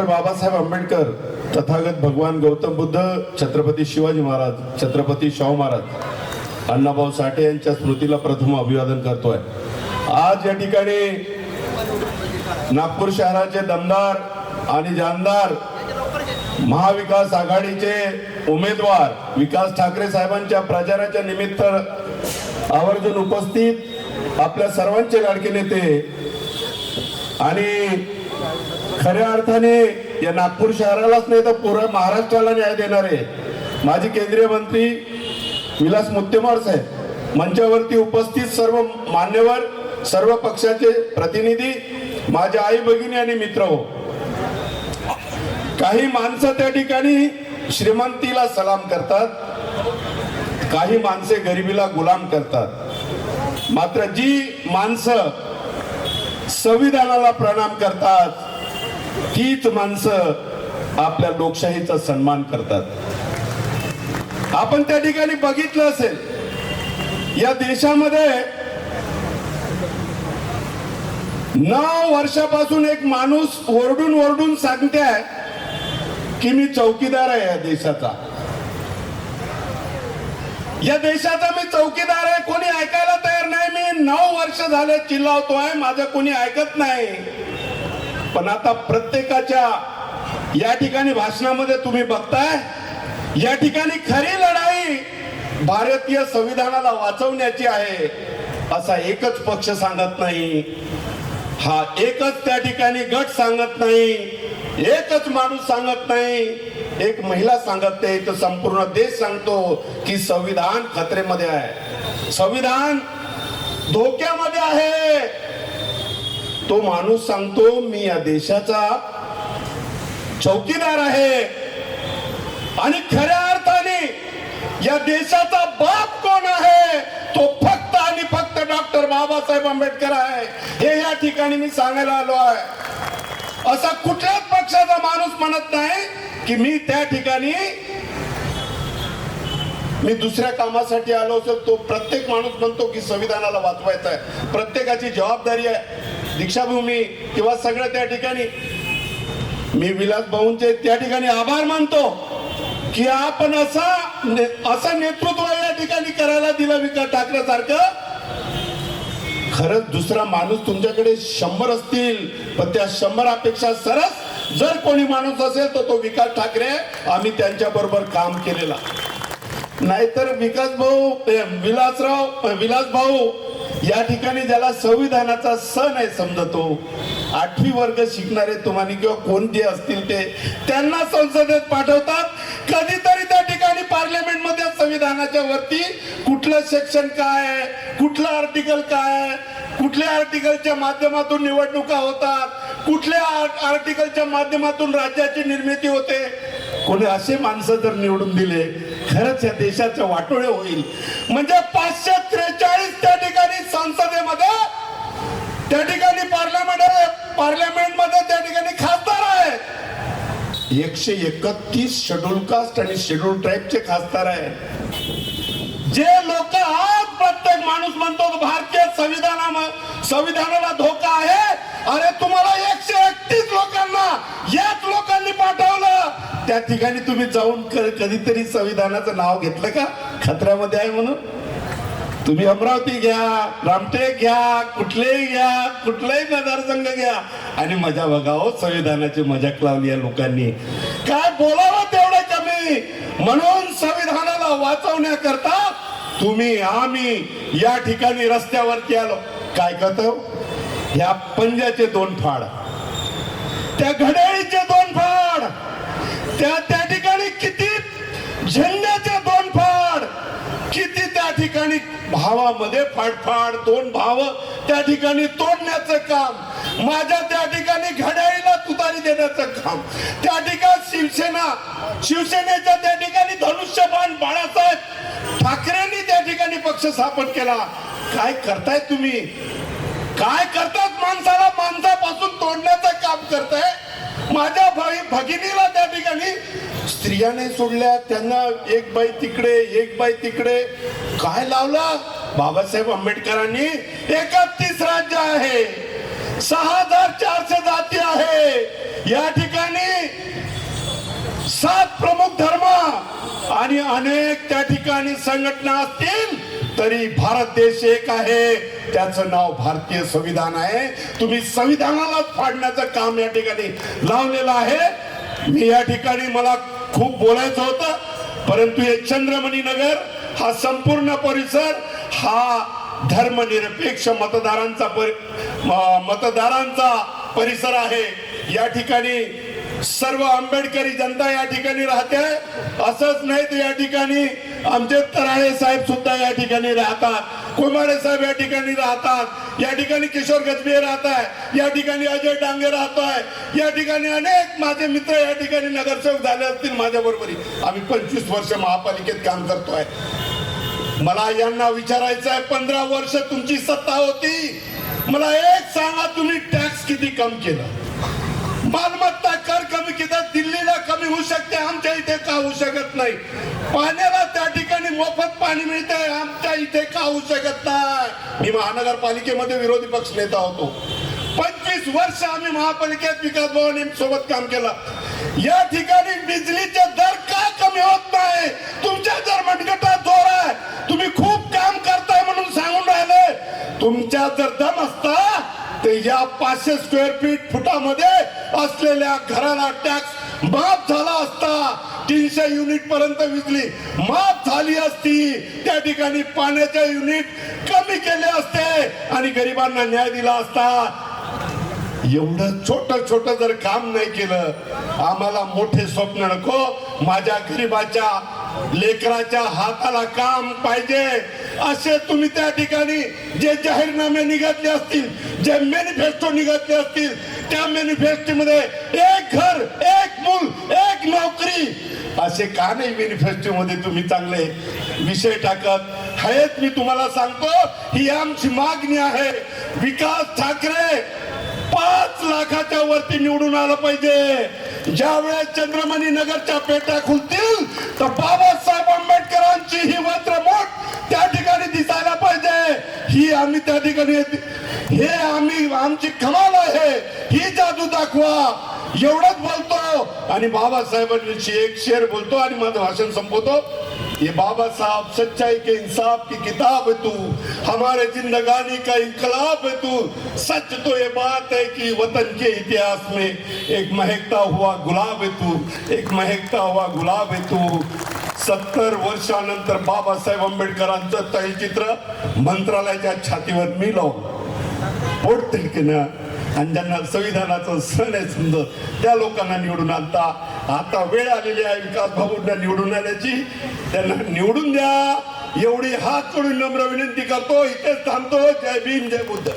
Doctor Babasaheb Ambedkar Tathagata भगवान गौतम बुद्ध छत्रपती शिवाजी महाराज छत्रपती शाहू महाराज. अण्णाभाऊ साठे यांच्या स्मृतीला प्रथम अभिवादन करतोय. आज या ठिकाणी नागपूर शहराचे दमदार आणि जानदार महाविकास आघाडीचे उमेदवार विकास ठाकरे साहेबांच्या प्रचाराच्या निमित्त आवर्जून उपस्थित आपल्या सर्वांचे लाडके नेते आणि खऱ्या अर्थाने या नागपूर शहरालाच नाही तर पूर्ण महाराष्ट्राला न्याय देणारे माजी केंद्रीय मंत्री विलास मुत्तेमार साहेब मंचावरती उपस्थित सर्व मान्यवर सर्व पक्षाचे प्रतिनिधी माझ्या आई भगिनी आणि मित्र हो. काही माणसं त्या ठिकाणी श्रीमंतीला सलाम करतात काही माणसे गरिबीला गुलाम करतात. मात्र जी माणसं संविधानाला प्रणाम करतात तीच माणसं आपल्या लोकशाहीचा सन्मान करतात. आपण त्या ठिकाणी बघितलं असेल या देशामध्ये नऊ वर्षापासून एक माणूस ओरडून ओरडून सांगते की मी चौकीदार आहे या देशाचा. या देशाचा मी चौकीदार आहे कोणी ऐकायला तयार नाही. मी नऊ वर्ष झाले चिल्लावतोय माझं कोणी ऐकत नाही. पण आता प्रत्येकाच्या या ठिकाणी भाषणामध्ये तुम्ही बघताय या ठिकाणी खरी लढाई भारतीय संविधानाला वाचवण्याची आहे असा एकच पक्ष सांगत नाही. हा एकच त्या ठिकाणी गट सांगत नाही एकच माणूस सांगत नाही एक महिला सांगत नाही. तर संपूर्ण देश सांगतो की संविधान खतरेमध्ये आहे. संविधान धोक्यामध्ये आहे. तो माणूस सांगतो मी या देशाचा चौकीदार आहे. आणि खऱ्या अर्थाने या देशाचा बाप कोण आहे? तो फक्त आणि फक्त डॉक्टर बाबासाहेब आंबेडकर आहे. हे या ठिकाणी मी सांगायला आलो आहे. असा कुठल्याच पक्षाचा माणूस म्हणत नाही की मी त्या ठिकाणी मी दुसऱ्या कामासाठी आलो असेल. तो प्रत्येक माणूस म्हणतो की संविधानाला वाचवायचा आहे. प्रत्येकाची जबाबदारी आहे. दीक्षाभूमी किंवा सगळं त्या ठिकाणी. मी विलास भाऊंचे त्या ठिकाणी आभार मानतो की आपण असा ने- असं नेतृत्व या ठिकाणी करायला दिलं विकास ठाकरे सारखं. खरंच दुसरा माणूस तुमच्याकडे शंभर असतील पण त्या शंभरापेक्षा सरस. जर कोणी माणूस असेल तर तो विकास ठाकरे आम्ही त्यांच्या बरोबर काम केलेला. नाहीतर विकास भाऊ विलासराव विलास भाऊ या ठिकाणी ज्याला संविधानाचा सण आहे समजतो आठवी वर्ग शिकणारे तुम्हाला किंवा कोणते असतील ते त्यांना संसदेत पाठवतात. कधीतरी त्या ठिकाणी पार्लमेंटमध्ये संविधानाच्या वरती कुठलं सेक्शन काय आहे कुठलं आर्टिकल काय आहे कुठल्या आर्टिकलच्या माध्यमातून निवडणुका होतात कुठल्या आर्टिकलच्या माध्यमातून राज्याची निर्मिती होते. कोणी असे माणसं जर निवडून दिले खरंच या देशाचं वाटोळे होईल. म्हणजे पाचशे त्रेचाळीस त्या ठिकाणी संसदेमध्ये त्या ठिकाणी पार्लमेंट पार्लमेंटमध्ये त्या ठिकाणी खासदार आहे एकशे एकतीस शेड्यूल कास्ट आणि शेड्यूल ट्राईबचे खासदार आहे जे लोक आज प्रत्येक माणूस म्हणतो भारतीय संविधाना संविधानाला धोका आहे. अरे तुम्हाला एकशे एकतीस लोकांना याच लोकांनी पाठवलं. त्या ठिकाणी तुम्ही जाऊन कधीतरी संविधानाचं नाव घेतलं का? खतऱ्यामध्ये आहे म्हणून. तुम्ही अमरावती घ्या रामटेक घ्या कुठलेही घ्या कुठलाही मतदारसंघ घ्या. आणि मजा बघा हो संविधानाची मजाक लावली या लोकांनी. काय बोलावं तेवढं कमी म्हणून संविधानाला वाचवण्याकरता तुम्ही आम्ही या ठिकाणी रस्त्यावरती आलो. काय करतो? ह्या पंजाचे दोन फाड. त्या घड्याळीचे दोन फाड. त्या त्या ठिकाणी किती झेंड्याचे दोन फाड. किती त्या ठिकाणी भावामध्ये फाडफाड दोन भाव त्या ठिकाणी तोडण्याचं काम. माझ्या त्या ठिकाणी घड्याळीला तुतारी देण्याचं काम. त्या ठिकाणी शिवसेना शिवसेनेच्या त्या ठिकाणी धनुष्यबाण बाळासाहेब ठाकरेंनी त्या ठिकाणी पक्ष स्थापन केला. काय करताय तुम्ही? काय करतात माणसाला? माणसापासून तोडण्याचं काम करताय? माझ्या भाई भगिनीला त्या ठिकाणी स्त्रियाने सोडल्या त्यांना एक बाई तिकडे एक बाई तिकडे. काय लावलं? बाबासाहेब आंबेडकरांनी एकतीस राज्य आहे. सहा हजार चारशे जाती आहे. या ठिकाणी सात प्रमुख धर्म आणि अनेक त्या ठिकाणी संघटना असतील. तरी भारत देश एक आहे. त्याचं नाव भारतीय संविधान आहे. तुम्ही संविधानालाच फाडण्याचं काम या ठिकाणी लावलेलं आहे. मी या ठिकाणी मला खूप बोलायचं होतं परंतु हे चंद्रमणी नगर हा संपूर्ण परिसर हा धर्मनिरपेक्ष मतदारांचा परि मतदारांचा परिसर आहे. या ठिकाणी सर्व आंबेडकरी जनता या ठिकाणी राहते. असंच नाही तर या ठिकाणी आमचे तराळे साहेब सुद्धा या ठिकाणी राहतात. कुमारे साहेब या ठिकाणी राहतात. या ठिकाणी किशोर गजबे राहत आहे या ठिकाणी अजय डांगे राहतोय. या ठिकाणी अनेक माझे मित्र या ठिकाणी नगरसेवक झाले असतील माझ्या बरोबरी. आम्ही पंचवीस वर्ष महापालिकेत काम करतोय. मला यांना विचारायचं आहे पंधरा वर्ष तुमची सत्ता होती. मला एक सांगा तुम्ही टॅक्स किती कम केलं? मालमत्ता कर कमी केला दिल्लीला कमी होऊ शकते आमच्या इथे का होऊ शकत नाही? पाण्याला त्या ठिकाणी मोफत पाणी मिळते आमच्या इथे का होऊ शकत नाही? मी महानगरपालिकेमध्ये विरोधी पक्ष नेता होतो. पंचवीस वर्ष आम्ही महापालिकेत विकास भवन सोबत काम केलं. या ठिकाणी बिजलीचे दर का कमी होत नाही? तुमच्या जर मनगटात जोर आहे तुम्ही खूप काम करताय म्हणून सांगून राहिले. तुमच्या जर दम असता ते या पाचशे स्क्वेअर फीट फुटामध्ये असलेल्या घराला टॅक्स माफ झाला असता तीनशे युनिट पर्यंत विजली माफ झाली असती त्या ठिकाणी पाण्याचे युनिट कमी केले असते आणि गरिबांना न्याय दिला असता. एवढं छोट छोट जर काम नाही केलं आम्हाला मोठे स्वप्न नको. माझ्या गरीबाच्या लेकराच्या हाताला काम पाहिजे. असे तुम्ही त्या ठिकाणी जे जाहीरनामे निघाले असतील जे मॅनिफेस्टो निघाले असतील त्या मॅनिफेस्टो मध्ये एक घर एक मूल एक नोकरी. असे का नाही मॅनिफेस्टो मध्ये तुम्ही चांगले विषय टाकत? आहेत मी तुम्हाला सांगतो ही आमची मागणी आहे. विकास ठाकरे पाच लाखाच्या वरती निवडून आलं पाहिजे. ज्या वेळेस चंद्रमणी नगरच्या पेट्या खुलतील तर बाबासाहेब आंबेडकरांची ही वज्रमोठ त्या ठिकाणी दिसायला पाहिजे. ही आम्ही त्या ठिकाणी हे आम्ही आमची कमाल आहे. ही जादू दाखवा. एवढंच बोलतो. आणि बाबासाहेबांविषयी एक शेर बोलतो आणि माझं भाषण संपवतो. ये बाबा साहब सच्चाई के इंसाफ की किताब है तू हमारे जिंदगानी का इनकलाब है तू. सच तो ये बात है कि वतन के इतिहास में एक महकता हुआ गुलाब है तू एक महकता हुआ गुलाब है तू. सत्तर वर्षानंतर बाबासाहेब आंबेडकरांचं तैलचित्र मंत्रालयाच्या छातीवर मी लावलं पोट तिडकीनं आणि ज्यांना संविधानाचं सण आहे समजत त्या लोकांना निवडून आणता. आता वेळ आलेली आहे विकास भाऊंना निवडून आल्याची त्यांना निवडून द्या. एवढी हात जोडून नम्र विनंती करतो. इथेच थांबतो. जय भीम जय बुद्ध.